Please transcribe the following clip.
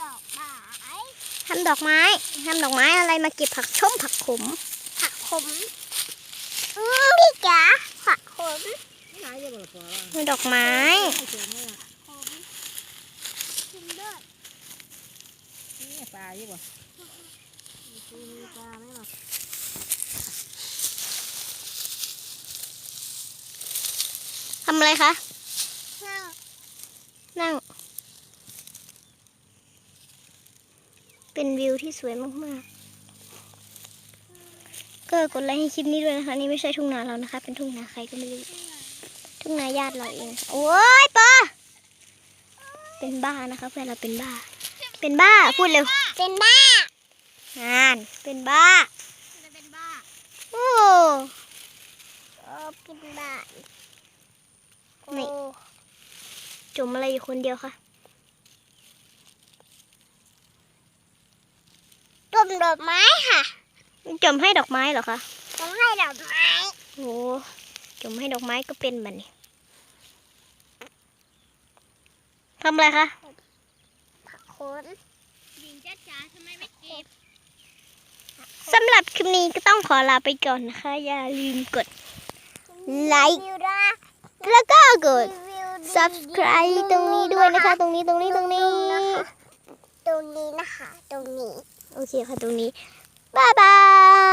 ำดอกไม้ทำดอกไม้อะไรมาเก็บผักชมผักขม ผักขมอืมพี่จ๋าผักขมหลายอยู่บ่ล่ะปอว่ามีดอกไม้ไม่เจอไหมล่ะขมชิมด้วยนี่ปลาอยู่บ่มีปลาไหมล่ะทำอะไรคะ นั่ง นั่ง เป็นวิวที่สวยมากๆ ก็กดไลค์ให้คลิปนี้ด้วยนะคะ นี่ไม่ใช่ทุ่งนาเรานะคะ เป็นทุ่งนาใครก็ไม่รู้ทุ่งนาญาติเราเอง โอ้ยปอเป็นบ้านะคะเพื่อนเราเป็นบ้า เป็นบ้าพูดเร็ว เป็นบ้างานเป็นบ้าจะเป็นบ้า โอ้เออเป็นบ้านี่จมอะไรอยู่คนเดียวคะ ต้น ดอกไม้ค่ะจมให้ดอกไม้เหรอคะต้องให้ดอกไม้โอ้จมให้ดอกไม้ก็เป็นแบบนี้ทำอะไรคะผักขมหญิงจ้าจ๋าทำไมไม่เก็บสำหรับคลิปนี้ก็ต้องขอลาไปก่อนนะคะ อย่าลืมกดไลค์วิวนะแล้วก็กดรีวิวดี subscribe ตรงนี้ด้วยนะคะ ตรงนี้ตรงนี้ตรงนี้ ตรงนี้นะคะ ตรงนี้ โอเคค่ะตรงนี้ บ๊ายบายบ๊ายบาย